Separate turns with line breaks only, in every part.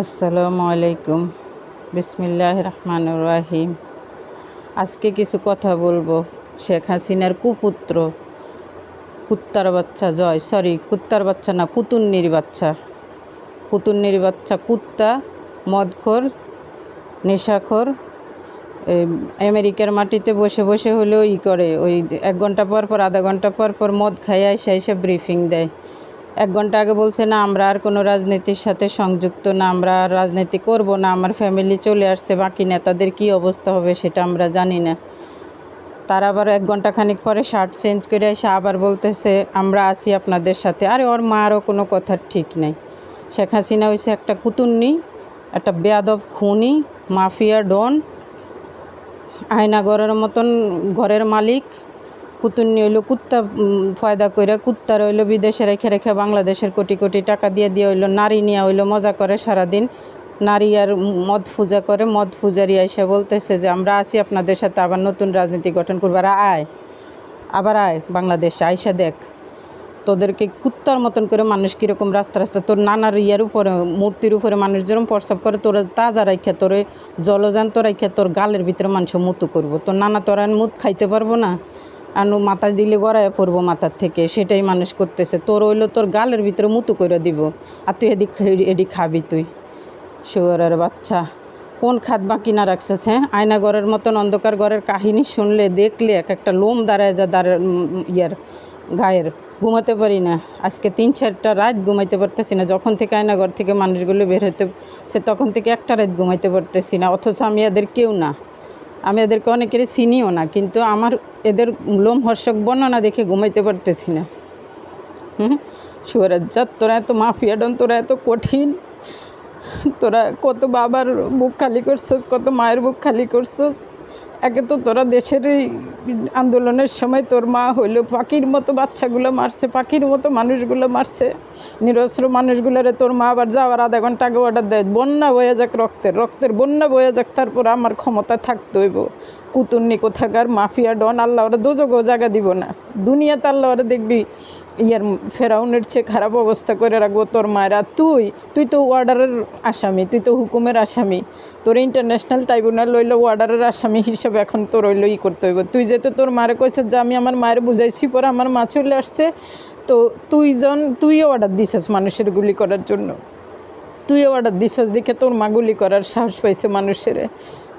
আসসালামু আলাইকুম। বিসমিল্লাহ রহমান রাহিম। আজকে কিছু কথা বলব। শেখ হাসিনার কুপুত্র, কুত্তার বাচ্চা জয় সরি কুত্তার বাচ্চা না, কুতুন্নির বাচ্চা। কুতুন্নির বাচ্চা কুত্তা, মদখোর, নেশাখোর আমেরিকার মাটিতে বসে বসে হলেও ই করে। ওই এক ঘণ্টা পর পর, আধা ঘণ্টা পর পর মদ খাইয়া এসে এসে ব্রিফিং দেয়। এক ঘণ্টা আগে বলছে, না, আমরা আর কোনো রাজনীতির সাথে সংযুক্ত না, আমরা রাজনীতি করব না, আমার ফ্যামিলি চলে আসছে, বাকি নেতাদের কি অবস্থা হবে সেটা আমরা জানি না। তার আবার এক ঘণ্টা খানিক পরে শার্ট চেঞ্জ করে এসে আবার বলতেছে, আমরা আছি আপনাদের সাথে। আরে, ওর মারও কোনো কথার ঠিক নেই। শেখ হাসিনা হয়েছে একটা কুতুন্নি, একটা বেয়াদব খুনি, মাফিয়া ডন আয়না ঘরের মতন ঘরের মালিক। কুতুন্নি হইল, কুত্তা ফয়দা কইরা কুত্তার হইল বিদেশে রেখে রেখে বাংলাদেশের কোটি কোটি টাকা দিয়ে দিয়ে হইল, নারী নিয়ে হইল, মজা করে সারাদিন। নারী আর মদ পূজা করে, মদ পূজারি এসে বলতেছে যে, আমরা আছি আপনাদের সাথে, আবার নতুন রাজনীতি গঠন করব। আর আয়, আবার আয় বাংলাদেশে, আইসা দেখ, তোদেরকে কুত্তার মতন করে মানুষ কীরকম রাস্তা রাস্তা, তোর নানার ইয়ার উপরে, মূর্তির উপরে মানুষ যেরকম প্রস্রাব করে, তোর তাজা রাইখা, তোরে জলজান্ত রাইখা, তোর গালের ভিতরে মানুষ মুতু করব। তোর নানা তোর মুত খাইতে পারব না? আনু মাথা দিলে গড়ায় পড়ব মাথার থেকে, সেটাই মানুষ করতেছে। তোর হইল তোর গালের ভিতরে মুতু করে দিব, আর তুই এদিক এদিক খাবি তুই। শুয়ারের বাচ্চা, কোন খাত বাকি না রাখছিস হ্যাঁ? আয়না ঘরের মতন অন্ধকার ঘরের কাহিনী শুনলে, দেখলে এক একটা লোম দাঁড়ায় যা দাঁড়ায় ইয়ার গায়ের। ঘুমাতে পারি না। আজকে তিন, চারটা রাত ঘুমাইতে পারতেছি না। যখন থেকে আয়না ঘর থেকে মানুষগুলো বের হতে সে তখন থেকে একটা রাত ঘুমাইতে পারতেছি না। অথচ আমি এদের কেউ না। আমি এদেরকে অনেকেরই চিনিও না, কিন্তু আমার এদের লোম হর্ষক বর্ণনা দেখে ঘুমাইতে পারতেছি না। হুম? জাত তোরা এত মাফিয়া ডন, তোরা এত কঠিন, তোরা কত বাবার বুক খালি করছস, কত মায়ের বুক খালি করছস। একে তো তোরা দেশের এই আন্দোলনের সময় তোর মা হইল পাখির মতো বাচ্চাগুলো মারছে, পাখির মতো মানুষগুলো মারছে। নিরস্ত্র মানুষগুলোরে তোর মা আবার যাওয়ার আধা ঘণ্টা আগে অর্ডার দেয়। বন্যা বয়ে যাক রক্তের রক্তের বন্যা বয়ে যাক, তারপর আমার ক্ষমতা থাকতে হইব। কুতুন্নি কোথাকার মাফিয়া ডন আল্লাহ ওরা দুযোগও জায়গা দিব না। দুনিয়াতে আল্লাহ ওরা দেখবি ইয়ার ফেরাউনের চেয়ে খারাপ অবস্থা করে রাখব তোর মায়েরা। তুই তুই তো ওয়ার্ডারের আসামি, তুই তো হুকুমের আসামি। তোর ইন্টারন্যাশনাল ট্রাইব্যুনাল লইলো ওয়ার্ডারের আসামি হিসেবে এখন তোর হইল ই করতে হইব। তুই যেহেতু তোর মারে কইছে যে আমি আমার মায়ের বুঝাইছি, পরে আমার মা চলে আসছে, তো তুই জন তুইও অর্ডার দিছিস মানুষের গুলি করার জন্য। তুইও অর্ডার দিছস দেখে তোর মা গুলি করার সাহস পাইছে মানুষের।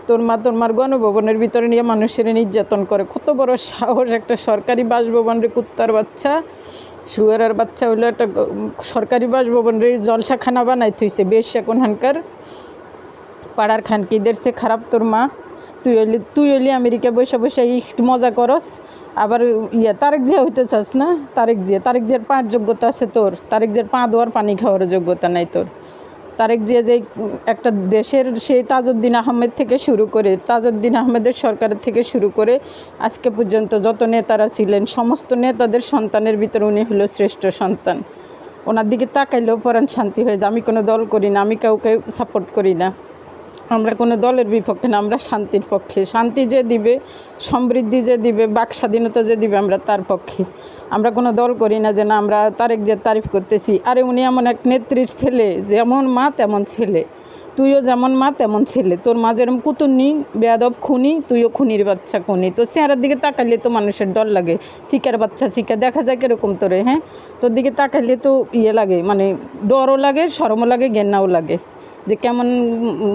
তোর মা, তোর মার গণভবনের ভিতরে নিয়ে মানুষের নির্যাতন করে। কত বড় সাহস একটা সরকারি বাসভবন রে কুত্তার বাচ্চা। শুয়ারের বাচ্চা হইল একটা সরকারি বাসভবন রে জলসাখানা বানাই থইছে বেশ এখনকার পাড়ার খানকিদের সে খারাপ তোর মা। তুই হইলি তুই হইলি আমেরিকা বসে বসে মজা করস। আবার ইয়া, তারেক জিয়া হইতে চাস না? তারেক জিয়া, তারেক জিয়ার পাঁচ যোগ্যতা আছে তোর। তারেক জিয়ার পা দেওয়ার পানি খাওয়ার যোগ্যতা নাই তোর। তারেক যে যে একটা দেশের সেই তাজউদ্দিন আহমেদ থেকে শুরু করে, তাজউদ্দিন আহমেদের সরকারের থেকে শুরু করে আজকে পর্যন্ত যত নেতারা ছিলেন, সমস্ত নেতাদের সন্তানের ভিতরে উনি হলো শ্রেষ্ঠ সন্তান। ওনার দিকে তাকাইলেও পরাণ শান্তি হয়ে যায়। আমি কোনো দল করি না, আমি কাউকে সাপোর্ট করি না। আমরা কোনো দলের বিপক্ষে না, আমরা শান্তির পক্ষে। শান্তি যে দিবে, সমৃদ্ধি যে দিবে, বাক স্বাধীনতা যে দিবে, আমরা তার পক্ষে। আমরা কোনো দল করি না যে না, আমরা তারেক যে তারিফ করতেছি। আরে উনি এমন এক নেত্রীর ছেলে, যেমন মা তেমন ছেলে। তুইও যেমন মা তেমন ছেলে। তোর মা যেরকম কুতুন্নি, বেয়াদব খুনি, তুইও খুনির বাচ্চা খুনি। তো চেহারার দিকে তাকাইলে তো মানুষের ডর লাগে। চিকার বাচ্চা চিকা দেখা যায় কীরকম তোরে হ্যাঁ? তোর দিকে তাকাইলে তো ইয়ে লাগে মানে ডরও লাগে সরমও লাগে, ঘেন্নাও লাগে। যে কেমন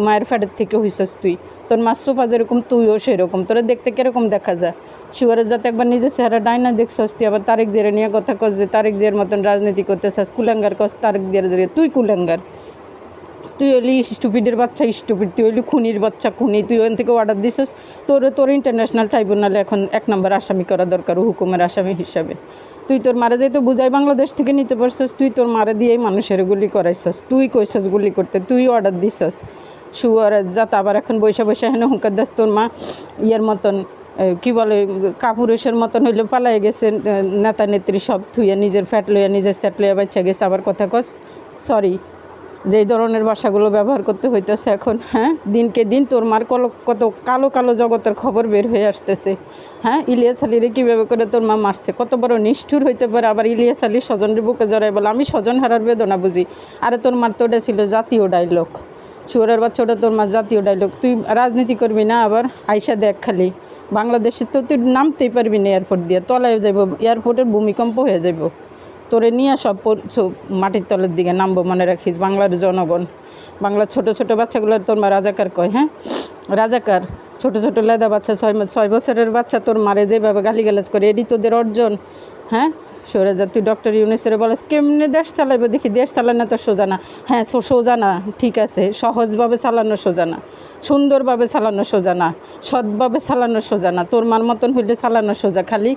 মায়ের ফ্যাটের থেকে হইছস তুই? তোর মা সোফা যেরকম তুইও সেরকম। তোরা দেখতে কীরকম দেখা যায়? শিবরের যাতে একবার নিজের চেহারা ডাইনা দেখছস তুই, আবার তারেক জেরে নিয়ে কথা কস যে তারেক জের মতন রাজনীতি করতে চাস কুলাঙ্গার কস তারেক জের জেরে তুই কুলাঙ্গার। তুই হলি স্টুপিডের বাচ্চা স্টুপিড তুই হলি খুনির বাচ্চা, খুনি। তুই ওখান থেকে অর্ডার দিছিস, তোর তোর ইন্টারন্যাশনাল ট্রাইব্যুনালে এখন এক নম্বর আসামি করা দরকার, হুকুমের আসামি হিসাবে। তুই তোর মারা যাই তো বুঝাই বাংলাদেশ থেকে নিতে পারছস, তুই তোর মারা দিয়েই মানুষের গুলি করাইছস। তুই কইছস গুলি করতে, তুই অর্ডার দিছস। শুয়ার যাত আবার এখন বৈশা বৈশা হেন হুঙ্কার দাস, তোর মা ইয়ের মতন কি বলে, কাপুরুষের মতন হইলে পালাই গেছে নেতা নেত্রী সব থুইয়া নিজের ফ্যাট লইয়া নিজের স্যাট লইয়া বাচ্চা গেছে, আবার কথা কস সরি যেই ধরনের ভাষাগুলো ব্যবহার করতে হইতেছে এখন হ্যাঁ? দিনকে দিন তোর মার কল, কত কালো কালো জগতের খবর বের হয়ে আসতেছে হ্যাঁ? ইলিয়াস আলীরে কীভাবে করে তোর মা মারছে? কত বড় নিষ্ঠুর হইতে পারে আবার ইলিয়াস আলী স্বজনের বুকে জড়াই বলে, আমি স্বজন হারার বেদনা বুঝি। আরে তোর মার তো ওটা ছিল জাতীয় ডায়লগ। শুয়ারের বাচ্চা, ওটা তোর মার জাতীয় ডায়লগ। তুই রাজনীতি করবি না আবার? আইসা দেখ খালি। বাংলাদেশে তো তুই নামতেই পারবি না এয়ারপোর্ট দিয়ে। তলায় যাইব এয়ারপোর্টের ভূমিকম্প হয়ে যাইব। তোরে নিয়ে সব মাটির তলের দিকে নামবো মনে রাখিস, বাংলার জনগণ। বাংলার ছোট ছোট বাচ্চাগুলোর তোর মা রাজাকার কয় হ্যাঁ? রাজাকার, ছোট ছোট লেদা বাচ্চা, ছয় ছয় বছরের বাচ্চা তোর মারে যেভাবে গালিগালাজ করে, এটি তোদের অর্জন হ্যাঁ? সরে যা তুই ডক্টর ইউনিসের বলিস, কেমনে দেশ চালাইবো? দেখি দেশ চালানো তো সোজা না। হ্যাঁ সোজা না, ঠিক আছে। সহজভাবে চালানো সোজা না। সুন্দরভাবে চালানো সোজা না। সৎভাবে চালানো সোজা না। তোর মার মতন হইলে চালানো সোজা। খালি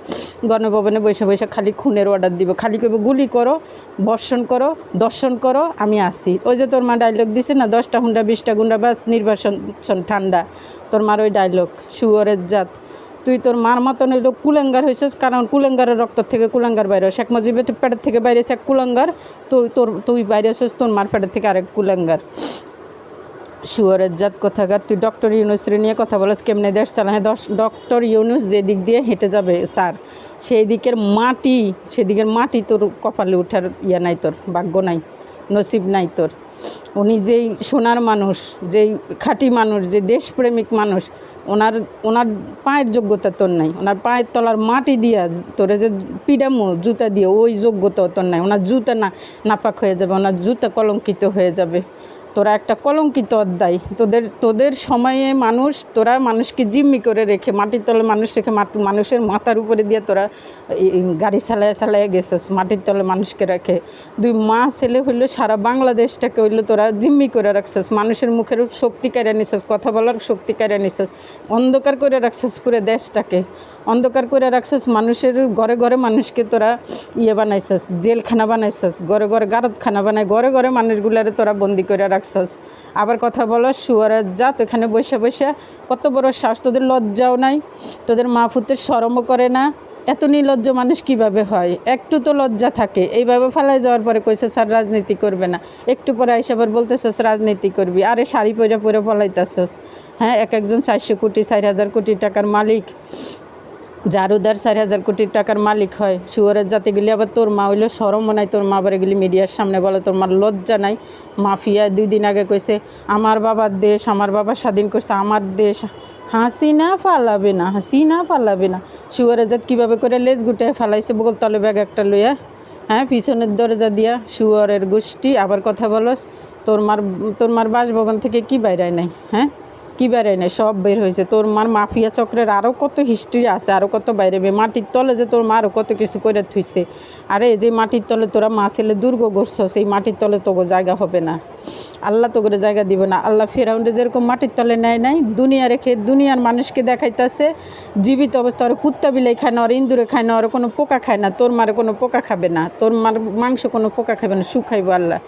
গণভবনে বসে বসে খালি খুনের অর্ডার দিব। খালি কইব, গুলি করো, বর্ষণ করো, দর্শন করো, আমি আসি ওই যে তোর মা ডায়লগ দিছে না, দশটা হুন্ডা, বিশটা গুন্ডা বাস নির্বাচন ঠান্ডা। তোর মার ওই ডায়লগ শুয়োরের জাত। তুই তোর মার মতন হইল কুলেঙ্গার হয়েছিস কারণ কুলেঙ্গারের রক্ত থেকে কুলেঙ্গার বাইরে শেখ মুজিবের পেটের থেকে বাইরে এক কুলেঙ্গার, তুই তোর, তুই বাইরে হয়েছিস তোর মার পেটের থেকে আরেক কুলেঙ্গার। শুয়ারের জাত কোথাকার? তুই ডক্টর ইউনুসরে নিয়ে কথা বলিস কেমনে? দেশ চালা হ্যাঁ দশ, ডক্টর ইউনুস যে দিক দিয়ে হেঁটে যাবে, স্যার সেই দিকের মাটি, সেদিকের মাটি তোর কপালে উঠার ইয়া নাই তোর, ভাগ্য নাই, নসিব নাই তোর। উনি যেই সোনার মানুষ, যেই খাঁটি মানুষ, যে দেশপ্রেমিক মানুষ ওনার ওনার পায়ের যোগ্যতা তোর নাই। ওনার পায়ের তলার মাটি দিয়া তোরে যে পিডামো, জুতা দিয়ে ওই যোগ্যতা তোর নাই। ওনার জুতা না, নাপাক হয়ে যাবে, ওনার জুতা কলঙ্কিত হয়ে যাবে। তোরা একটা কলঙ্কিত অধ্যায়। তোদের তোদের সময়ে মানুষ, তোরা মানুষকে জিম্মি করে রেখে, মাটির তলে মানুষ রেখে মানুষের মাথার উপরে দিয়ে তোরা গাড়ি চালায় চালায় গেছিস, মাটির তলে মানুষকে রেখে। দুই মা ছেলে হইল, সারা বাংলাদেশটাকে হইল তোরা জিম্মি করে রাখছিস, মানুষের মুখের শক্তি কেড়ে নিছিস, কথা বলার শক্তি কেড়ে নিছিস, অন্ধকার করে রাখছিস পুরো দেশটাকে। অন্ধকার করে রাখছিস, মানুষের ঘরে ঘরে মানুষকে তোরা ইয়ে বানাইছস, জেলখানা বানাইছস, ঘরে ঘরে গারদখানা বানাই ঘরে ঘরে মানুষগুলারে তোরা বন্দি করে রাখছস আবার কথা বলো শুয়ারের জাত ওখানে বসে বসে কত বড় শ্বাস তোদের লজ্জাও নাই, তোদের মা ফুতের সরমও করে না। এত নির্লজ্জ মানুষ কীভাবে হয়? একটু তো লজ্জা থাকে। এইভাবে ফেলাই যাওয়ার পরে কইছে, স্যার, রাজনীতি করবে না। একটু পরে আইসা আবার বলতেছস রাজনীতি করবি। আরে, শাড়ি পরে পরে ফলাইতেছস হ্যাঁ এক একজন চারশো কোটি, চার হাজার কোটি টাকার মালিক। যার উদার চার হাজার কোটি টাকার মালিক হয়। শুয়ারের জাতে গেলে আবার তোর মা হইল সরমও নাই, তোর মা আবার এগুলি মিডিয়ার সামনে বলে, তোর মার লজ্জা নাই। মাফিয়া দুই দিন আগে কইছে, আমার বাবার দেশ, আমার বাবা স্বাধীন করছে, আমার দেশ, হাসি না ফালাবে না, হাসি না ফালাবে না। শুয়ারের জাত কীভাবে করে লেজ গুটায় ফালাইছে, বগল তলে ব্যাগ একটা লইয়া হ্যাঁ পিছনের দরজা দিয়া শুয়ারের গোষ্ঠী আবার কথা বলস, তোর মার তোর মার বাসভবন থেকে কি বাইরায় নাই হ্যাঁ? কি বেরোয় না সব বের হয়েছে। তোর মার মাফিয়া চক্রের আরও কত হিস্ট্রি আছে আরও কত বাইরে বে মাটির তলে যে তোর মা আরও কত কিছু করে থুইছে। আরে যে মাটির তলে তোরা মা ছেলে দুর্গ গড়ছ সেই মাটির তলে তোগো জায়গা হবে না। আল্লাহ তো করে জায়গা দিব না। আল্লাহ ফেরাউন্ডে যেরকম মাটির তলে নেয় নাই, দুনিয়া রেখে দুনিয়ার মানুষকে দেখাইতেছে, জীবিত অবস্থা আর কুত্তা বিলাই খায় না, আর ইন্দুরে খায় না, আর কোনো পোকা খায় না। তোর মারে কোনো পোকা খাবে না। তোর মার মাংস কোনো পোকা খাবে না শুকাইব আল্লাহ।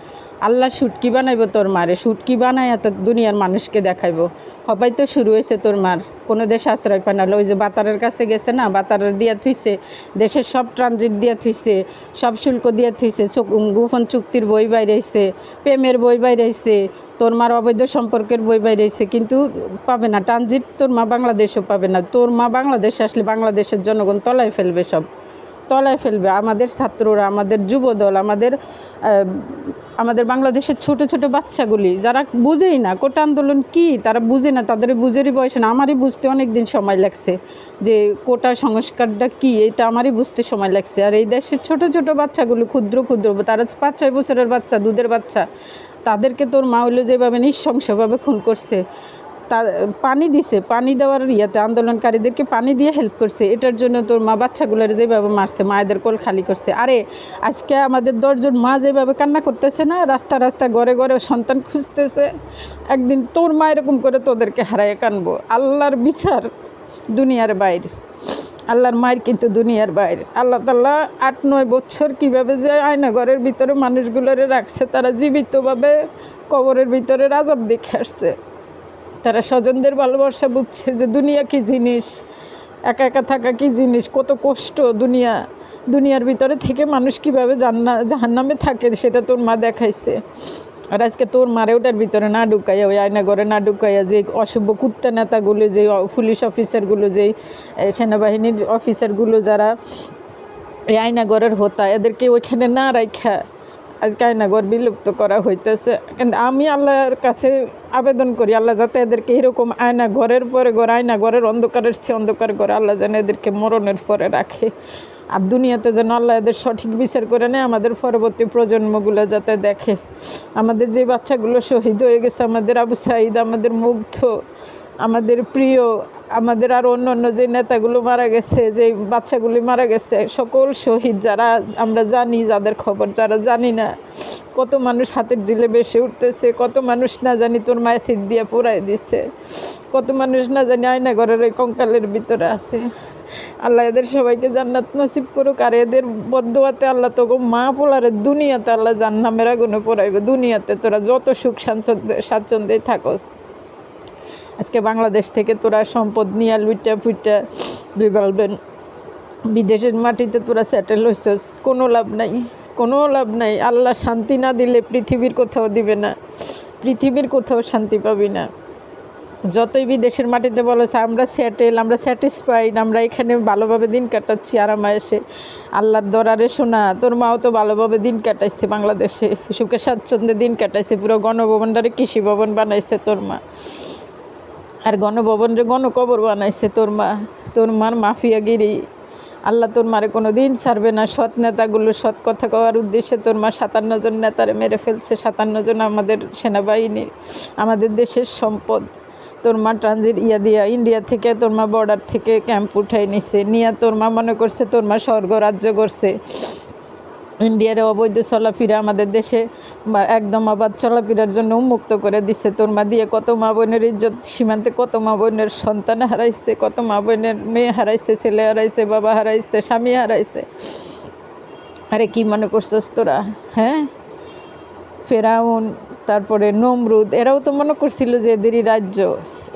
আল্লাহ শুটকি বানাইব তোর মারে শুটকি বানায় এত দুনিয়ার মানুষকে দেখাইব। হবাই তো শুরু হয়েছে তোর মার। কোনো দেশ আশ্রয় পায় না। ওই যে বাতারের কাছে গেছে না বাতারের দিয়া থুইছে, দেশের সব ট্রানজিট দিয়া থুইছে, সব শুল্ক দিয়া থুইছে গোপন চুক্তির বই বাইরেছে, প্রেমের বই বাইরেছে, তোর মার অবৈধ সম্পর্কের বই বাইরেছে, কিন্তু পাবে না। ট্রানজিট তোর মা বাংলাদেশও পাবে না। তোর মা বাংলাদেশে আসলে বাংলাদেশের জনগণ তলায় ফেলবে সব। তলায় ফেলবে। আমাদের ছাত্ররা, আমাদের যুবদল, আমাদের আমাদের বাংলাদেশের ছোট ছোট বাচ্চাগুলি, যারা বুঝেই না কোটা আন্দোলন কি, তারা বুঝে না, তাদের বুঝেরই বয়স না। আমারই বুঝতে অনেক দিন সময় লাগছে যে কোটা সংস্কারটা কি, এটা আমারই বুঝতে সময় লাগছে। আর এই দেশের ছোট ছোট বাচ্চাগুলো ক্ষুদ্র ক্ষুদ্র, তারা পাঁচ ছয় বছরের বাচ্চা, দুধের বাচ্চা, তাদেরকে তোর মা হইল যেভাবে নৃশংসভাবে খুন করছে তা পানি দিছে, পানি দেওয়ার ইয়াতে আন্দোলনকারীদেরকে পানি দিয়ে হেল্প করছে। এটার জন্য তোর মা বাচ্চাগুলোর যেভাবে মারছে, মায়েদের কোল খালি করছে। আরে, আজকে আমাদের দশজন মা যেভাবে কান্না করতেছে না, রাস্তা রাস্তা ঘরে ঘরে সন্তান খুঁজতেছে, একদিন তোর মা এরকম করে তোদেরকে হারায় কানবো। আল্লাহর বিচার দুনিয়ার বাইরে। আল্লাহর মায়ের কিন্তু দুনিয়ার বাইরে। আল্লাহ তাল্লাহ আট, নয় বছর কীভাবে যে আয়না ঘরের ভিতরে মানুষগুলোরে রাখছে, তারা জীবিতভাবে কবরের ভিতরে রাজাব দেখে আসছে। তারা স্বজনদের ভালোবাসা বুঝছে যে দুনিয়া কি জিনিস? একা একা থাকা কি জিনিস? কত কষ্ট দুনিয়া, দুনিয়ার ভিতরে থেকে মানুষ কীভাবে জান্না, জাহান্নামে থাকে সেটা তোর মা দেখাইছে। আর আজকে তোর মারে ওটার ভিতরে না ঢুকাইয়া, ওই আয়না ঘরে না ঢুকাইয়া যে অসভ্য কুত্তা নেতাগুলো যে পুলিশ অফিসারগুলো যেই সেনাবাহিনীর অফিসারগুলো যারা এই আয়নাগরের হোতা, এদেরকে ওইখানে না রাখা আজকে আয়নাগর বিলুপ্ত করা হইতেছে। কিন্তু আমি আল্লাহর কাছে আবেদন করি, আল্লাহ যাতে এদেরকে এরকম আয়না ঘরের পরে ঘর আয়না ঘরের অন্ধকারের সে অন্ধকার ঘরে আল্লাহ যেন এদেরকে মরণের পরে রাখে। আর দুনিয়াতে যেন আল্লাহ এদের সঠিক বিচার করে নেয়, আমাদের পরবর্তী প্রজন্মগুলো যাতে দেখে। আমাদের যে বাচ্চাগুলো শহীদ হয়ে গেছে, আমাদের আবু সাইদ, আমাদের মুগ্ধ আমাদের প্রিয়, আমাদের আর অন্য অন্য যে নেতাগুলো মারা গেছে, যে বাচ্চাগুলি মারা গেছে, সকল শহীদ যারা আমরা জানি, যাদের খবর যারা জানি না, কত মানুষ হাতের জিলে বেসে উঠতেছে, কত মানুষ না জানি তোর মায়ের সিট দিয়ে পোড়াই দিছে, কত মানুষ না জানি আয়না ঘরের ওই কঙ্কালের ভিতরে আছে। আল্লাহ এদের সবাইকে জান্নাত নসিব করুক, আর এদের বদুয়াতে আল্লাহ তোকে মা পোলারে দুনিয়াতে আল্লাহ জান্নামের আগুনে পড়াইবে। দুনিয়াতে তোরা যত সুখ স্বাচ্ছন্দ্যে থাকস। আজকে বাংলাদেশ থেকে তোরা সম্পদ নিয়ে লুইটা ফুইটা দুই বলবেন বিদেশের মাটিতে তোরা সেটেল হয়েছিস কোনো লাভ নাই, কোনো লাভ নাই। আল্লাহ শান্তি না দিলে পৃথিবীর কোথাও দিবে না, পৃথিবীর কোথাও শান্তি পাবি না। যতই বিদেশের মাটিতে বলেছে আমরা সেটেল আমরা স্যাটিসফাইড আমরা এখানে ভালোভাবে দিন কাটাচ্ছি আরামায়েসে আল্লাহর দরারে শোনা, তোর মাও তো ভালোভাবে দিন কাটাইছে বাংলাদেশে। সুখে স্বাচ্ছন্দ্যে দিন কাটাইছে, পুরো গণভবনটারে কৃষি ভবন বানাইছে তোর মা। আর গণভবনরে গণকবর বানাইছে। তোর মা, তোর মার মাফিয়াগিরি। আল্লাহ তোর মারে কোনো দিন ছাড়বে না। সৎ নেতাগুলো সৎ কথা কওয়ার উদ্দেশ্যে তোর মা সাতান্ন জন নেতারে মেরে ফেলছে। সাতান্ন জন আমাদের সেনাবাহিনীর আমাদের দেশের সম্পদ। তোর মা ট্রানজিট ইয়া দিয়া ইন্ডিয়া থেকে, তোর মা বর্ডার থেকে ক্যাম্প উঠাই নিছে। নিয়ে তোর মা মনে করছে তোর মা স্বর্গ রাজ্য করছে। ইন্ডিয়ার অবৈধ চলাফেরা আমাদের দেশে বা একদম আবাদ চলাফেরার জন্য উন্মুক্ত করে দিচ্ছে তোর মা দিয়ে কত মা বোনের ইজ্জত, সীমান্তে কত মা বোনের সন্তান হারাইছে, কত মা বোনের মেয়ে হারাইছে, ছেলে হারাইছে, বাবা হারাইছে, স্বামী হারাইছে। আরে কি মনে করছস তোরা হ্যাঁ? ফেরাউন, তারপরে নমরুদ, এরাও তো মনে করছিল যে এদেরই রাজ্য,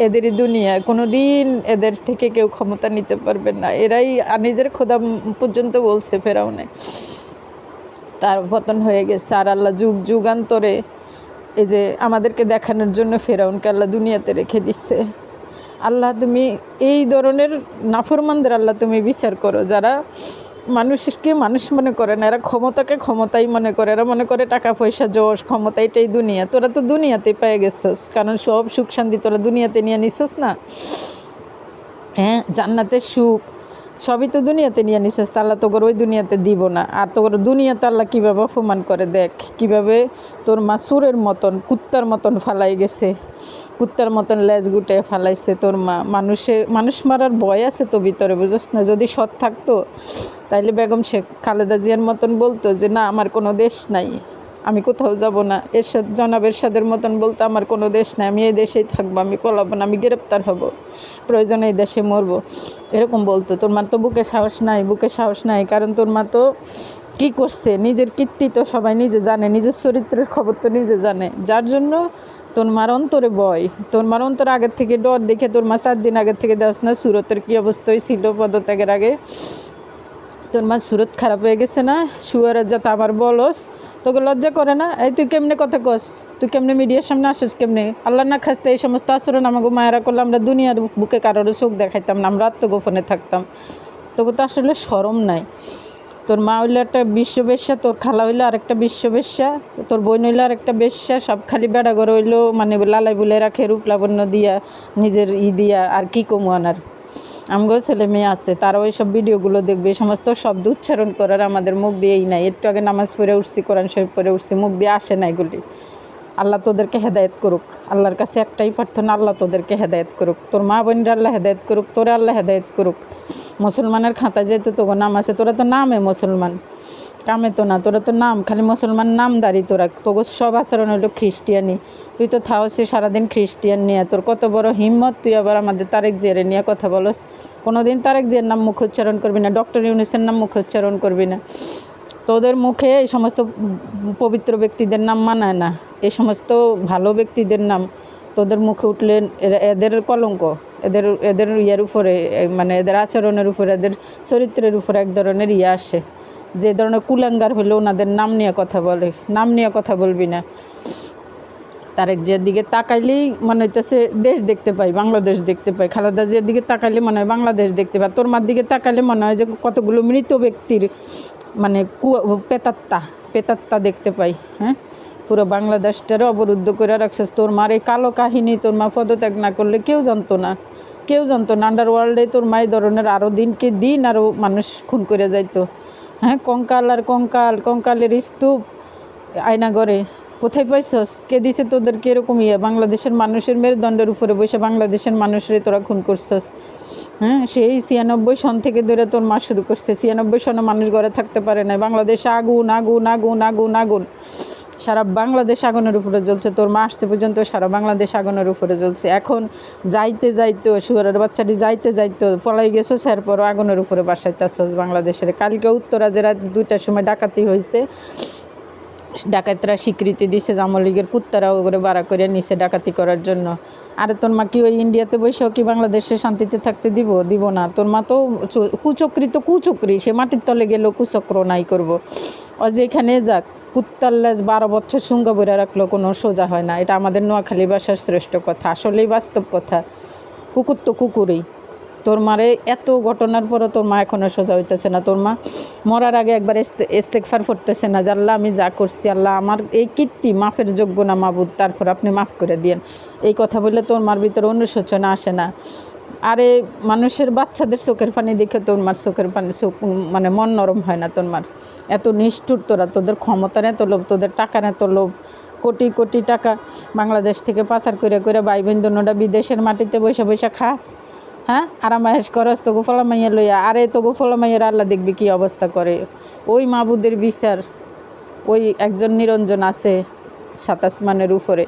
এদেরই দুনিয়া কোনো দিন এদের থেকে কেউ ক্ষমতা নিতে পারবে না। এরাই নিজের খোদা পর্যন্ত বলছে ফেরাউনে। তার পতন হয়ে গেছে। আর আল্লাহ যুগ যুগান্তরে এই যে আমাদেরকে দেখানোর জন্য ফেরাউনকে আল্লাহ দুনিয়াতে রেখে দিচ্ছে। আল্লাহ তুমি এই ধরনের নাফরমানদের আল্লাহ তুমি বিচার করো। যারা মানুষকে মানুষ মনে করে না, এরা ক্ষমতাকে ক্ষমতাই মনে করে। এরা মনে করে টাকা, পয়সা যশ ক্ষমতা, এটাই দুনিয়া। তোরা তো দুনিয়াতে পেয়ে গেছস। কারণ সব সুখ শান্তি তোরা দুনিয়াতে নিয়ে নিছস না? হ্যাঁ জান্নাতের সুখ সবই তো দুনিয়াতে নিয়ে নিছিস তা আল্লাহ তোর ওই দুনিয়াতে দিব না। আর তোর দুনিয়াতে আল্লাহ কীভাবে অপমান করে দেখ, কীভাবে তোর মা সুরের মতন, কুত্তার মতন ফালাই গেছে। কুত্তার মতন লেজ গুটে ফালাইছে তোর মা। মানুষের মানুষ মারার ভয় আছে তো ভিতরে, বুঝোস না? যদি সৎ থাকতো, তাইলে বেগম শেখ খালেদা জিয়ার মতন বলতো যে, না, আমার কোনো দেশ নাই। আমি কোথাও যাব না। এর এরশাদ, জনাব এরশাদের মতন বলতে আমার কোনো দেশ নাই। আমি এই দেশেই থাকব, আমি পলাবো না, আমি গ্রেপ্তার হব। প্রয়োজনে এই দেশে মরবো। এরকম বলতো। তোর মা তো বুকে সাহস নাই, বুকে সাহস নাই। কারণ তোর মা তো কী করছে? নিজের কীর্তি তো সবাই নিজে জানে, নিজের চরিত্রের খবর তো নিজে জানে। যার জন্য তোর মার অন্তরে বয় তোর মার অন্তরে আগের থেকে ডর দেখে তোর মা চার দিন আগের থেকে দেওয়াস না। সুরতের কী অবস্থা হয়েছিল পদত্যাগের আগে। তোর মা সুরত খারাপ হয়ে গেছে না? শুয়ারের যাতে আবার বলস, তোকে লজ্জা করে না? এই তুই কেমনে কথা কস? তুই কেমনে মিডিয়ার সামনে আসিস কেমনে? আল্লাহ না খাসতে এই সমস্ত আচরণ আমাকে মায়েরা করলে আমরা দুনিয়ার বুকে কারোর চোখ দেখাইতাম না, আমরা আত্মগোপনে থাকতাম। তোকে তো আসলে সরম নাই। তোর মা হইল একটা বিশ্ব বেশ্যা তোর খালা হইল আরেকটা বিশ্ব বেশ্যা তোর বোন হইল আরেকটা বেশ্যা, সব খালি বেড়া ঘর হইল মানে লালাই বুলে রাখে, রূপ লাবণ্য দিয়া, নিজের ই দিয়া, আর কি কমু আনার? আমগো ছেলে মেয়ে আছে তারা ওই সব ভিডিওগুলো দেখবে সমস্ত শব্দ উচ্চারণ করার আমাদের মুখ দিয়েই নাই। একটু আগে নামাজ পড়ে উঠছি, কোরআন শরীফ পড়ে উঠছি, মুখ দিয়ে আসে না এগুলি আল্লাহ তোদেরকে হেদায়েত করুক। আল্লাহর কাছে একটাই প্রার্থনা, আল্লাহ তোদেরকে হেদায়েত করুক। তোর মা বোনরা আল্লাহ হেদায়ত করুক, তোরা আল্লাহ হেদায়েত করুক। মুসলমানের খাতা যেহেতু তোর নাম আছে, তোরা তো নামে মুসলমান। কামে তো না, তোরা তো নাম, খালি মুসলমান নামদারি তোরা। তোকে সব আচরণ হলো খ্রিস্টিয়ানি তুই তো থাওসি সারাদিন খ্রিস্টিয়ান নিয়ে, তোর কত বড় হিম্মত তুই আবার আমাদের তারেক জিয়ারে নিয়ে কথা বলস? কোনো দিন তারেক জিয়ার নাম মুখ উচ্চারণ করবি না, ডক্টর ইউনিসের নাম মুখ উচ্চারণ করবি না। তোদের মুখে এই সমস্ত পবিত্র ব্যক্তিদের নাম মানায় না, এই সমস্ত ভালো ব্যক্তিদের নাম। তোদের মুখে উঠলে এদের কলঙ্ক, এদের এদের ইয়ের উপরে মানে এদের আচরণের উপরে, এদের চরিত্রের উপরে এক ধরনের ইয়ে আসে। যে ধরনের কুলাঙ্গার হলে ওনাদের নাম নিয়ে কথা বলে, নাম নিয়ে কথা বলবি না। তারেক জিয়ার দিকে তাকাইলেই মনে হইতেছে দেশ দেখতে পাই, বাংলাদেশ দেখতে পাই। খালেদা জিয়ার দিকে তাকাইলে মনে হয় বাংলাদেশ দেখতে পাই। তোর মার দিকে তাকাইলে মনে হয় যে কতগুলো মৃত ব্যক্তির মানে কু- পেতাত্তা পেতাত্তা দেখতে পাই হ্যাঁ? পুরো বাংলাদেশটারে অবরুদ্ধ করে রাখছিস। তোর মার এই কালো কাহিনী, তোর মা পদত্যাগ না করলে কেউ জানতো না। কেউ জানতো না। আন্ডার ওয়ার্ল্ডে তোর মা এই ধরনের আরও দিনকে দিন আরও মানুষ খুন করে যাইতো। হ্যাঁ কঙ্কাল আর কঙ্কাল, কঙ্কালের স্তূপ আয়নাগরে কোথায় পাইছস? কে দিছে তোদেরকে এরকম ইয়ে? বাংলাদেশের মানুষের মেরুদণ্ডের উপরে বসে বাংলাদেশের মানুষরে তোরা খুন করছস। হ্যাঁ সেই ছিয়ানব্বই সন থেকে ধরে তোর মা শুরু করছে। ছিয়ানব্বই সনে মানুষ ঘরে থাকতে পারে না বাংলাদেশে আগুন আগুন আগুন আগুন আগুন। সারা বাংলাদেশ আগুনের উপরে জ্বলছে। তোর মা আসছে পর্যন্ত সারা বাংলাদেশ আগুনের উপরে জ্বলছে। এখন যাইতে যাইতো শুয়ারের বাচ্চাটি যাইতে যাইতো পলাই গেছো, স্যার পর আগুনের উপরে বাসাইতেছস বাংলাদেশের। কালকে উত্তরা যে রাত দুইটার সময় ডাকাতি হয়েছে। ডাকাতরা স্বীকৃতি দিছে যে আওয়ামী লীগের কুত্তারা ওগুলো বাড়া করে নিচে ডাকাতি করার জন্য। আরে তোর মা কি ওই ইন্ডিয়াতে বসেও কি বাংলাদেশে শান্তিতে থাকতে দিব? দিব না। তোর মা তো কুচক্রি তো কুচক্রি। সে মাটির তলে গেলেও কুচক্র নাই করব। যে এখানে যাক। কুত্তার লেজ বারো বছর সুঙ্গ বইরা রাখল কোনো সোজা হয় না। এটা আমাদের নোয়াখালী ভাষার শ্রেষ্ঠ কথা। আসলেই বাস্তব কথা। কুকুর তো কুকুরই। তোর মারে এত ঘটনার পরও তোর মা এখনও সোজা হইতেছে না। তোর মা মরার আগে একবার ইস্তেকফার করতেছে না। যে আল্লাহ, আমি যা করছি, আল্লাহ আমার এই কীর্তি মাফের যোগ্য না মাবুদ। তারপর আপনি মাফ করে দিয়েন। এই কথা বললে তোর মার ভিতরে অনুশোচনা আসে না। আরে মানুষের বাচ্চাদের চোখের পানি দেখে তোর মার চোখের পানি চোখ মানে মন নরম হয় না তোর মার। এত নিষ্ঠুর তোরা, তোদের ক্ষমতার এত লোভ, তোদের টাকার এত লোভ। কোটি কোটি টাকা বাংলাদেশ থেকে পাচার করে করে ভাই বোনটা বিদেশের মাটিতে বসে বসে খাস। হ্যাঁ? আরামায়েশ করস তো গোফলা মাইয়া লইয়া। আরে তো গোফলা মাইয়ের আল্লাহ দেখবি কী অবস্থা করে। ওই মাবুদের বিচার, ওই একজন নিরঞ্জন আছে সাতাশ মানের উপরে।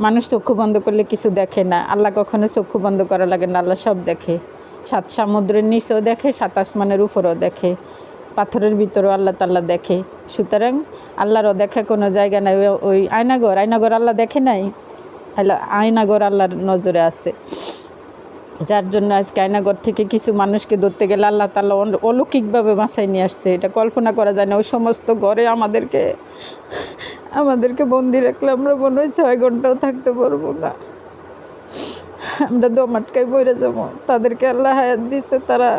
মানুষ চক্ষু বন্ধ করলে কিছু দেখে না। আল্লাহ কখনো চক্ষু বন্ধ করা লাগে না, আল্লাহ সব দেখে। সাত সমুদ্রের নিচেও দেখে, সাত আসমানের উপরও দেখে। পাথরের ভিতরেও আল্লাহ তাল্লাহ দেখে। সুতরাং আল্লাহরও দেখে কোনো জায়গা নাই, ওই- আয়নাগর আয়নাগর আল্লাহ দেখে নাই? আয়নাগর আল্লাহর নজরে আছে। যার জন্য আজকে আয়নাগর থেকে কিছু মানুষকে ধরতে গেলে আল্লাহ তাল্লাহ অলৌকিকভাবে বাসায় নিয়ে আসছে। এটা কল্পনা করা যায় না। ওই সমস্ত ঘরে আমাদেরকে আমাদেরকে বন্দি রাখলে আমরা মনে হয় ছয় ঘন্টাও থাকতে পারব না। আমরা দমাটকায় মরে যাব। তাদেরকে আল্লাহ হায়াত দিছে। তারা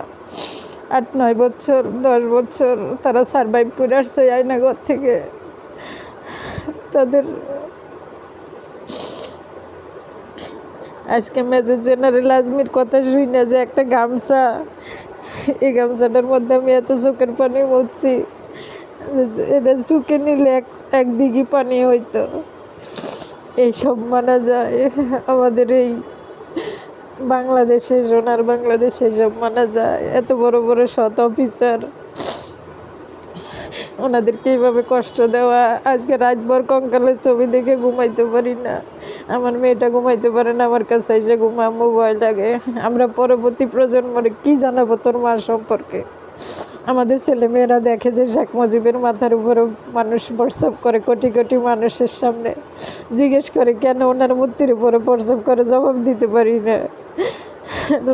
আট, নয় বছর, দশ বছর তারা সারভাইভ করে আসছে আয়নাগর থেকে। তাদের আজকে মেজর জেনারেল আজমির কথা শুই না যে একটা গামছা। এই গামছাটার মধ্যে আমি এত চোখের পানি মরছি এটা চুকে নিলে এক একদিকে পানি হইতো। এইসব মানা যায়। আমাদের এই বাংলাদেশে সোনার বাংলাদেশে সব মানা যায়। এত বড় বড় শত অফিসার ওনাদেরকে এইভাবে কষ্ট দেওয়া, আজকে রাতভর কঙ্কালের ছবি দেখে ঘুমাইতে পারি না। আমার মেয়েটা ঘুমাইতে পারে না, আমার কাছে এসে ঘুমা ভয় লাগে আমরা পরবর্তী প্রজন্মরে কি জানাব তোর মা সম্পর্কে? আমাদের ছেলেমেয়েরা দেখে যে শেখ মুজিবের মাথার উপরে মানুষ প্রসব করে কোটি কোটি মানুষের সামনে। জিজ্ঞেস করে, কেন ওনার মূর্তির উপরে প্রসব করে? জবাব দিতে পারি না।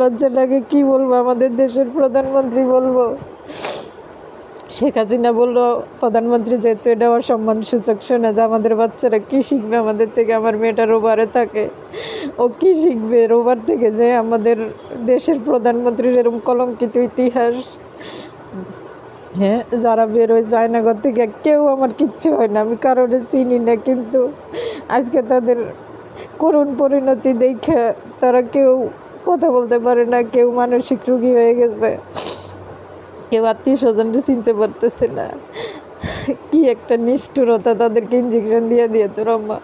লজ্জা লাগে, কি বলব? আমাদের দেশের প্রধানমন্ত্রী বলব। শেখ হাসিনা বলল, প্রধানমন্ত্রী যেহেতু এটা আমার সম্মান সূচক শোনা যে আমাদের বাচ্চারা কী শিখবে আমাদের থেকে? আমার মেয়েটা রোবারে থাকে। ও কী শিখবে রোবার থেকে যে আমাদের দেশের প্রধানমন্ত্রীর এরকম কলঙ্কিত ইতিহাস? হ্যাঁ যারা বেরোয় জয়নগর থেকে, কেউ আমার কিচ্ছু হয় না। আমি কারোরে চিনি না, কিন্তু আজকে তাদের করুণ পরিণতি দেখে তারা কেউ কথা বলতে পারে না, কেউ মানসিক রোগী হয়ে গেছে। কেউ আত্মীয় স্বজনরা চিনতে পারতেছে না। কি একটা নিষ্ঠুরতা তাদেরকে ইঞ্জেকশন দিয়ে দিয়ে তোর আম্মা।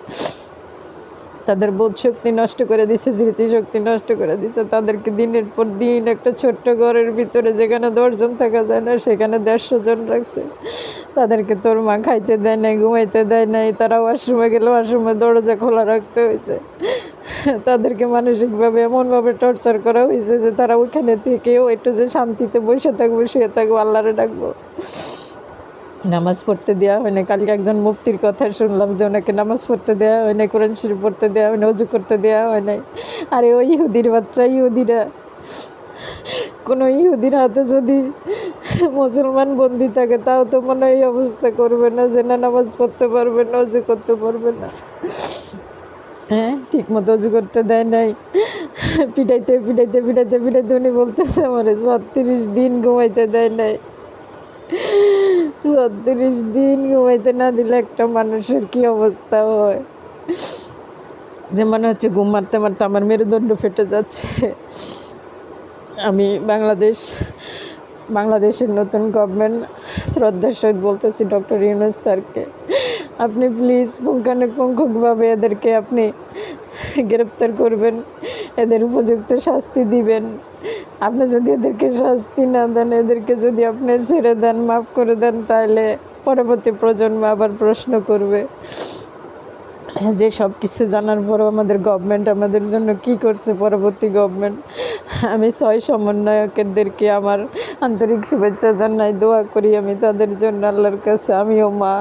তাদের বোধ শক্তি নষ্ট করে দিছে স্মৃতি শক্তি নষ্ট করে দিছে। তাদেরকে দিনের পর দিন একটা ছোট্ট ঘরের ভিতরে যেখানে দশজন থাকা যায় না, সেখানে দেড়শো জন রাখছে। তাদেরকে তোর মা খাইতে দেয় নাই, ঘুমাইতে দেয় নাই, তারা ওয়াশরুমে গেলে ওয়াশরুমে দরজা খোলা রাখতে হয়েছে তাদেরকে মানসিকভাবে এমনভাবে টর্চার করা হয়েছে যে তারা ওইখানে থেকেও একটু যে শান্তিতে বসে থাকব, শুয়ে থাকব, আল্লাহরে ডাকবো। নামাজ পড়তে দেওয়া হয় না। কালকে একজন মুক্তির কথা শুনলাম যে ওনাকে নামাজ পড়তে দেওয়া হয় না, কোরআন শরীফ পড়তে দেওয়া হয় না অজু করতে দেওয়া হয় নাই। আরে ওই ইহুদির বাচ্চা, ইহুদিরা। কোনো ইহুদির হাতে যদি মুসলমান বন্দি থাকে, তাও তো মনে হয় অবস্থা করবে না যে না নামাজ পড়তে পারবে না অজু করতে পারবে না। হ্যাঁ ঠিক মতো অজু করতে দেয় নাই। পিটাইতে পিটাইতে পিটাইতে পিটাইতে উনি বলতেছে, আমার ছত্রিশ দিন ঘুমাইতে দেয় নাই। ছত্রিশ দিন ঘুমাইতে না দিলে একটা মানুষের কি অবস্থা হয়? যে মনে হচ্ছে ঘুম মারতে মারতে আমার মেরুদণ্ড ফেটে যাচ্ছে। আমি বাংলাদেশ, বাংলাদেশের নতুন গভর্নমেন্ট শ্রদ্ধার সহিত বলতেছি ডক্টর ইউনুস স্যারকে। আপনি প্লিজ পুঙ্খানুপুঙ্খভাবে এদেরকে আপনি গ্রেপ্তার করবেন, এদের উপযুক্ত শাস্তি দিবেন। আপনি যদি এদেরকে শাস্তি না দেন, এদেরকে যদি আপনি ছেড়ে দেন, মাফ করে দেন, তাহলে পরবর্তী প্রজন্ম আবার প্রশ্ন করবে। যে সব কিছু জানার পরও আমাদের গভর্নমেন্ট আমাদের জন্য কি করছে পরবর্তী গভর্নমেন্ট আমি ছয় সমন্বয়কদেরকে আমার আন্তরিক শুভেচ্ছা জানাই, দোয়া করি আমি তাদের জন্য আল্লাহর কাছে। আমিও মা,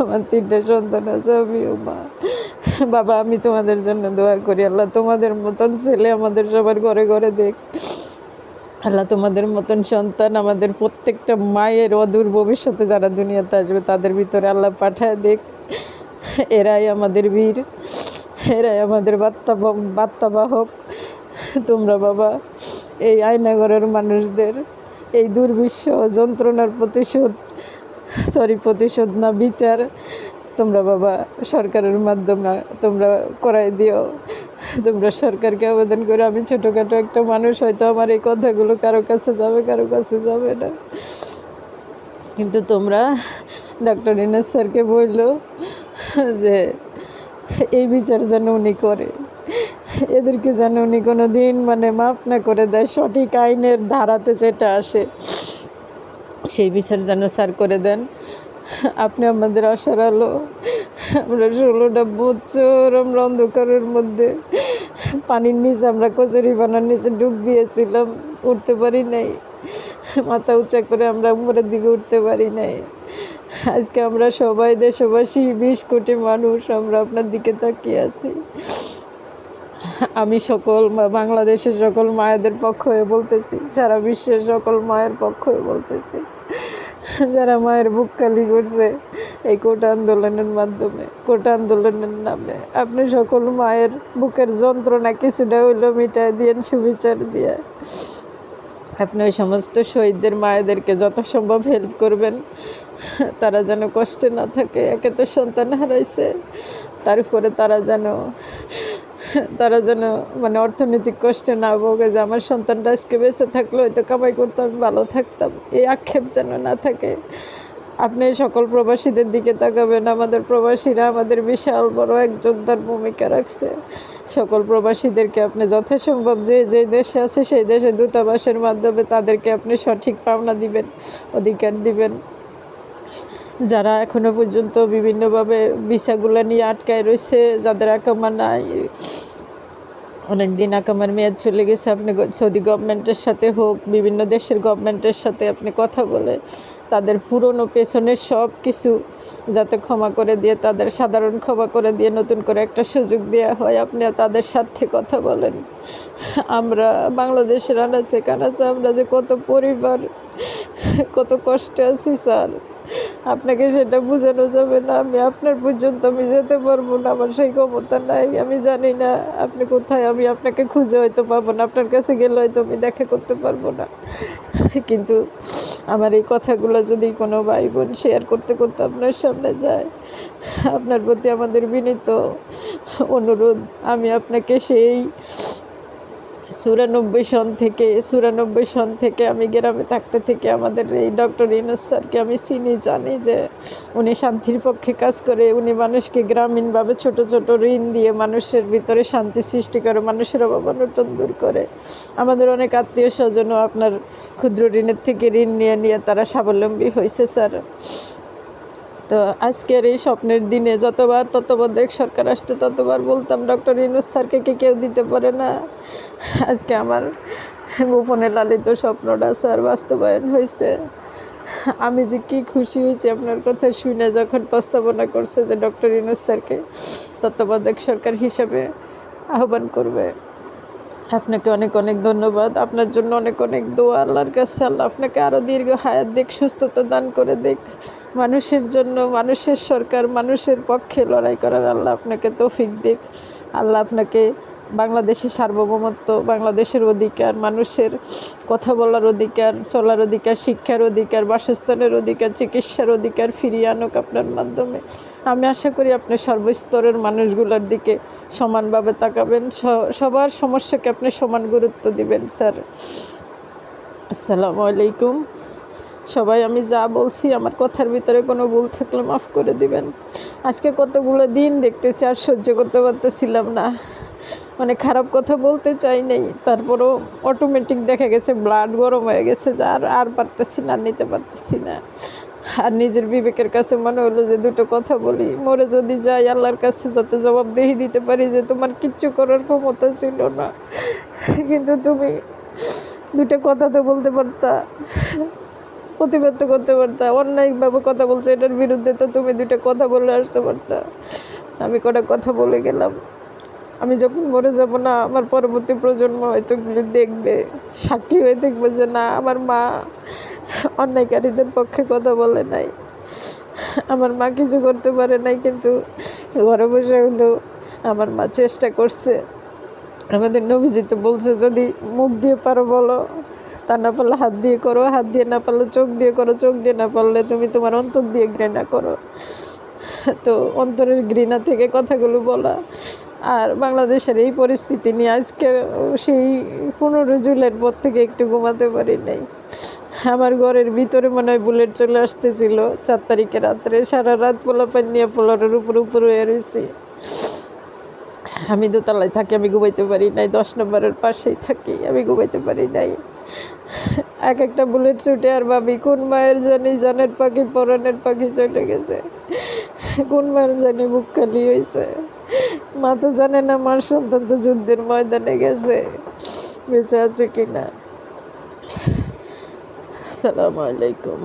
আমার তিনটে সন্তান আছে, আমিও মা। বাবা, আমি তোমাদের জন্য দোয়া করি। আল্লাহ তোমাদের মতন ছেলে আমাদের সবার ঘরে ঘরে দেখ। আল্লাহ তোমাদের মতন সন্তান আমাদের প্রত্যেকটা মায়ের অদূর ভবিষ্যতে যারা দুনিয়াতে আসবে তাদের ভিতরে আল্লাহ পাঠায় দেখ। এরাই আমাদের বীর, এরাই আমাদের বার্তা বার্তাবাহক। তোমরা বাবা, এই আয়নাগরের মানুষদের, এই দুর্বিশ্ব যন্ত্রণার প্রতিশোধ সরি প্রতিশোধ না, বিচার তোমরা বাবা সরকারের মাধ্যমে তোমরা করাই দিও। তোমরা সরকারকে আবেদন করে। আমি ছোটোখাটো একটা মানুষ, হয়তো আমার এই কথাগুলো কারও কাছে যাবে, কারও কাছে যাবে না। কিন্তু তোমরা ডাক্তার ইনাস স্যারকে বলল যে এই বিচার যেন উনি করে। এদেরকে যেন উনি কোনো দিন মানে মাফ না করে দেয়, সঠিক আইনের ধারাতে যেটা আসে, সেই বিচার যেন স্যার করে দেন। আপনি আমাদের আশার আলো, আমরা ষোলোটা বছর আমরা অন্ধকারের মধ্যে, পানির নিচে আমরা কচুরি বানার নিচে ডুব দিয়েছিলাম, উঠতে পারি নাই। মাথা উঁচা করে আমরা উপরের দিকে উঠতে পারি নাই। আজকে আমরা সবাই দেশবাসী, বিশ কোটি মানুষ আমরা আপনার দিকে তাকিয়ে আছি। আমি সকল বাংলাদেশের সকল মায়েদের পক্ষ হয়ে বলতেছি, সারা বিশ্বের সকল মায়ের পক্ষ হয়ে বলতেছি, যারা মায়ের বুক খালি করছে এই কোটা আন্দোলনের মাধ্যমে, কোটা আন্দোলনের নামে। আপনি সকল মায়ের বুকের যন্ত্রণা কিছুটা হইলেও মিটাই দিয়েন, সুবিচার দিয়ে। আপনি ওই সমস্ত শহীদদের, মায়েদেরকে যত সম্ভব হেল্প করবেন, তারা যেন কষ্টে না থাকে, একে তো সন্তান হারাইছে তারপরে তারা যেন তারা যেন মানে অর্থনৈতিক কষ্টে না ভোগে, যে আমার সন্তানটা আজকে বেঁচে থাকলে হয়তো কামাই করতাম ভালো থাকতাম, এই আক্ষেপ যেন না থাকে। আপনি সকল প্রবাসীদের দিকে তাকাবেন। আমাদের প্রবাসীরা আমাদের বিশাল বড় এক যোদ্ধার ভূমিকা রাখছে। সকল প্রবাসীদেরকে আপনি যথাসম্ভব যে যে দেশে আছে, সেই দেশে দূতাবাসের মাধ্যমে তাদেরকে আপনি সঠিক পাওনা দিবেন, অধিকার দিবেন। যারা এখনও পর্যন্ত বিভিন্নভাবে ভিসাগুলো নিয়ে আটকায় রয়েছে, যাদের আকামা নাই অনেক দিন আকামার মেয়াদ চলে গেছে, আপনি সৌদি গভর্নমেন্টের সাথে হোক, বিভিন্ন দেশের গভর্নমেন্টের সাথে আপনি কথা বলে তাদের পুরনো পেছনের সব কিছু যাতে ক্ষমা করে দিয়ে, তাদের সাধারণ ক্ষমা করে দিয়ে নতুন করে একটা সুযোগ দেওয়া হয়। আপনি তাদের সাথে কথা বলেন। আমরা বাংলাদেশের আনাচে কানাচে, আমরা যে কত পরিবার, কত কষ্টে আছি, স্যার। আপনাকে সেটা বোঝানো যাবে না। আমি আপনার পর্যন্ত আমি যেতে পারব না, আমার সেই ক্ষমতা নাই। আমি জানি না আপনি কোথায়, আমি আপনাকে খুঁজে হয়তো পাবো না, আপনার কাছে গেলে হয়তো আমি দেখা করতে পারব না। কিন্তু আমার এই কথাগুলো যদি কোনো ভাই বোন শেয়ার করতে করতে আপনার সামনে যায়, আপনার প্রতি আমাদের বিনীত অনুরোধ, আমি আপনাকে সেই চুরানব্বই সন থেকে, চুরানব্বই সন থেকে আমি গ্রামে থাকতে থেকে আমাদের এই ডক্টর ইনুস স্যারকে আমি চিনি, জানি যে উনি শান্তির পক্ষে কাজ করে। উনি মানুষকে গ্রামীণভাবে ছোট ছোট ঋণ দিয়ে মানুষের ভিতরে শান্তি সৃষ্টি করে, মানুষের অভাব অনটন দূর করে। আমাদের অনেক আত্মীয় স্বজনও আপনার ক্ষুদ্র ঋণের থেকে ঋণ নিয়ে নিয়ে তারা স্বাবলম্বী হয়েছে, স্যার। তো আজকের এই স্বপ্নের দিনে যতবার তত্ত্বাবধায়ক সরকার আসতে ততবার বলতাম ডক্টর ইনুস স্যারকে কি কেউ দিতে পারে না? আজকে আমার গোপনে লালিত স্বপ্নটা স্যার বাস্তবায়ন হয়েছে। আমি যে কি খুশি হয়েছি আপনার কথা শুনে যখন প্রস্তাবনা করছে যে ডক্টর ইনুস স্যারকে তত্ত্বাবধায়ক সরকার হিসাবে আহ্বান করবে। আপনাকে অনেক অনেক ধন্যবাদ। আপনার জন্য অনেক অনেক দোয়া। আল্লাহর কাছে আল্লাহ আপনাকে আরও দীর্ঘ হায়াত দিক, সুস্থতা দান করে দিক। মানুষের জন্য, মানুষের সরকার, মানুষের পক্ষে লড়াই করার আল্লাহ আপনাকে তৌফিক দিক। আল্লাহ আপনাকে বাংলাদেশের সার্বভৌমত্ব, বাংলাদেশের অধিকার, মানুষের কথা বলার অধিকার, চলার অধিকার, শিক্ষার অধিকার, বাসস্থানের অধিকার, চিকিৎসার অধিকার ফিরিয়ে আনুক আপনার মাধ্যমে। আমি আশা করি আপনি সর্বস্তরের মানুষগুলোর দিকে সমানভাবে তাকাবেন। সবার সমস্যাকে আপনি সমান গুরুত্ব দিবেন, স্যার। আসসালামু আলাইকুম। সবাই, আমি যা বলছি, আমার কথার ভিতরে কোনো ভুল থাকলে মাফ করে দিবেন। আজকে কতগুলো দিন দেখতেছি আর সহ্য করতে পারতেছিলাম না। মানে খারাপ কথা বলতে চাই নাই। তারপরও অটোমেটিক দেখা গেছে ব্লাড গরম হয়ে গেছে, যে আর আর পারতেছি না, আর নিতে পারতেছি না। আর নিজের বিবেকের কাছে মনে হলো যে দুটো কথা বলি, মরে যদি যাই আল্লাহর কাছে যাতে জবাবদেহি দিতে পারি যে তোমার কিচ্ছু করার ক্ষমতা ছিল না। কিন্তু তুমি দুটো কথা তো বলতে পারতা, প্রতিবাদ তো করতে পারতা, অন্যায়ভাবে কথা বলছে, এটার বিরুদ্ধে তো তুমি দুটো কথা বলে আসতে পারতা। আমি কটা কথা বলে গেলাম। আমি যখন মরে যাব না, আমার পরবর্তী প্রজন্ম হয়তো দেখবে, সাক্ষী হয়ে দেখবে যে না, আমার মা অন্যায়কারীদের পক্ষে কথা বলে নাই। আমার মা কিছু করতে পারে নাই, কিন্তু ঘরে বসে হলেও আমার মা চেষ্টা করছে। আমাদের নবীজিতে বলছে, যদি মুখ দিয়ে পারো বলো, তা না পারলে হাত দিয়ে করো, হাত দিয়ে না পারলে চোখ দিয়ে করো, চোখ দিয়ে না পারলে তুমি তোমার অন্তর দিয়ে ঘৃণা করো। তো অন্তরের ঘৃণা থেকে কথাগুলো বলা। আর বাংলাদেশের এই পরিস্থিতি নিয়ে আজকে সেই পনেরো জুলাইয়ের পর থেকে একটু ঘুমাতে পারি নাই। আমার ঘরের ভিতরে মনে হয় বুলেট চলে আসতেছিল, চার তারিখে রাত্রে সারা রাত পোলাপান নিয়ে পোলারের উপর উপর হয়ে রয়েছি। আমি দোতলায় থাকি, আমি ঘুমাইতে পারি নাই, দশ নম্বরের পাশেই থাকি, আমি ঘুমাইতে পারি নাই। এক একটা বুলেট ছুটে আর ভাবি, কোন মায়ের জানি জানের পাখি পরাণের পাখি চলে গেছে। কোন মায়ের জানি বুক খালি হয়েছে। মা তো জানে না আমার সন্তান তো যুদ্ধের ময়দানে গেছে। বেঁচে আছে কিনা? আসসালামু আলাইকুম।